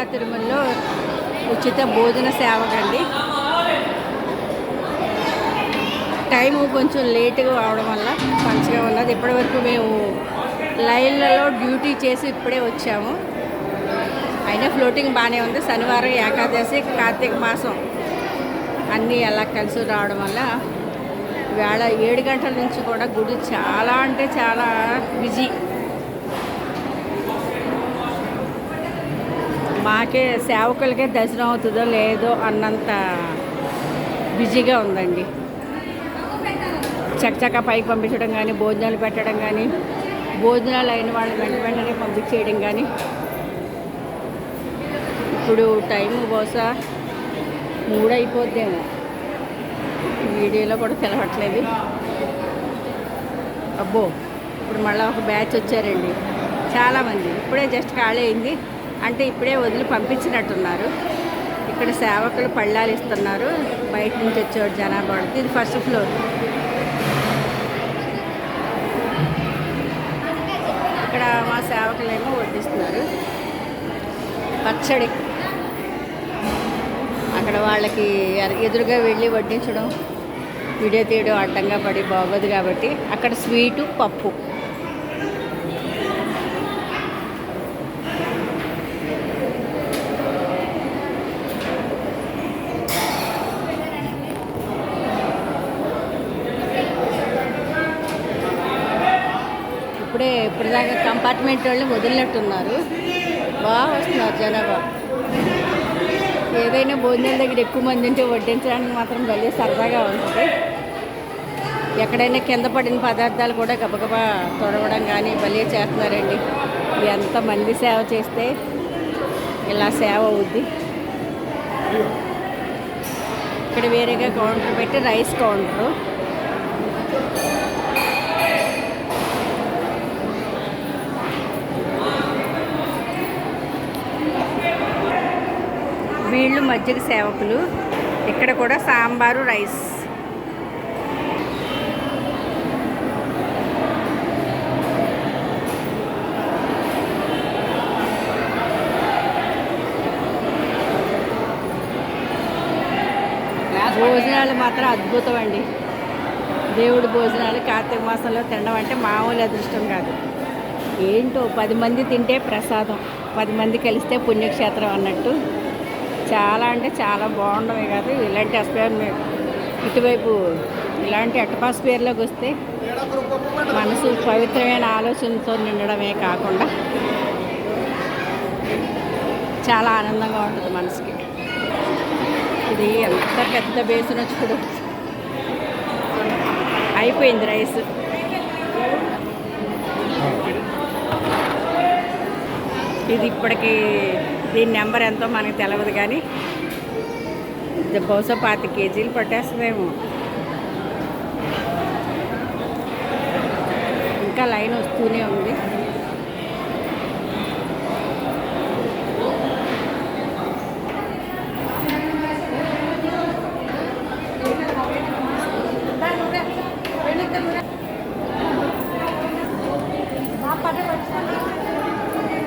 ద్వారకా తిరుమలలో ఉచిత భోజన సేవకండి టైం కొంచెం లేటుగా అవడం వల్ల మంచిగా ఉన్నది. ఇప్పటివరకు మేము లైన్లలో డ్యూటీ చేసి ఇప్పుడే వచ్చాము. అయినా ఫ్లోటింగ్ బాగానే ఉంది. శనివారం ఏకాదశి కార్తీక మాసం అన్నీ అలా కలిసి రావడం వల్ల వేళ ఏడు గంటల నుంచి కూడా గుడి చాలా అంటే చాలా బిజీ. మాకే సేవకులకే దర్శనం అవుతుందో లేదో అన్నంత బిజీగా ఉందండి. చక్కచక్క పైకి పంపించడం కానీ భోజనాలు పెట్టడం కానీ భోజనాలు అయిన వాళ్ళు వెంట వెంటనే పంపించేయడం కానీ ఇప్పుడు టైం బహుశా మూడు అయిపోద్దేమో. వీడియోలో కూడా తెలవట్లేదు. అబ్బో ఇప్పుడు మళ్ళీ ఒక బ్యాచ్ వచ్చారండి. చాలామంది ఇప్పుడే జస్ట్ ఖాళీ అయింది. అంటే ఇప్పుడే వదిలి పంపించినట్టున్నారు. ఇక్కడ సేవకులు పళ్ళాలు ఇస్తున్నారు. బయట నుంచి వచ్చేవాడు జనాభా ఇది ఫస్ట్ ఫ్లోర్ ఇక్కడ మా సేవకులేమో వడ్డిస్తున్నారు. పచ్చడి. అక్కడ వాళ్ళకి ఎదురుగా వెళ్ళి వడ్డించడం. వీడియో తీయడం అడ్డంగా పడి బాగోదు కాబట్టి. అక్కడ స్వీటు పప్పు. ఇప్పుడే ఇప్పటిదాకా కంపార్ట్మెంట్ వాళ్ళు వదిలినట్టున్నారు. బాగా వస్తున్నారు జనాభా. ఏదైనా భోజనాల దగ్గర ఎక్కువ మంది ఉంటే వడ్డించడానికి మాత్రం భలే సరదాగా ఉంటుంది. ఎక్కడైనా కింద పడిన పదార్థాలు కూడా గబగబా తొడవడం కానీ భలే చేస్తున్నారండి. ఎంతమంది సేవ చేస్తే ఇలా సేవ అవుద్ది. ఇక్కడ వేరేగా కౌంటర్ పెట్టి రైస్ కౌంటరు వీళ్ళు మజ్జిగ సేవకులు. ఇక్కడ కూడా సాంబారు రైస్. భోజనాలు మాత్రం అద్భుతం అండి దేవుడి భోజనాలు కార్తీక మాసంలో తినడం అంటే మామూలు అదృష్టం కాదు. ఏంటో పది మంది తింటే ప్రసాదం పది మంది కలిస్తే పుణ్యక్షేత్రం అన్నట్టు. చాలా అంటే చాలా బాగుండవే కాదు. ఇలాంటి అస్పేర్ ఇటువైపు ఇలాంటి అట్మాస్ఫియర్లోకి వస్తే మనసు పవిత్రమైన ఆలోచనతో నిండడమే కాకుండా చాలా ఆనందంగా ఉంటుంది మనసుకి. ఇది ఎంత పెద్ద బేసిన చూడు అయిపోయింది రైస్. ఇది ఇప్పటికీ దీని నెంబర్ ఎంతో మనకు తెలియదు కానీ బహుశా పాతి కేజీలు పట్టేస్తుందేమో. ఇంకా లైన్ వస్తూనే ఉంది.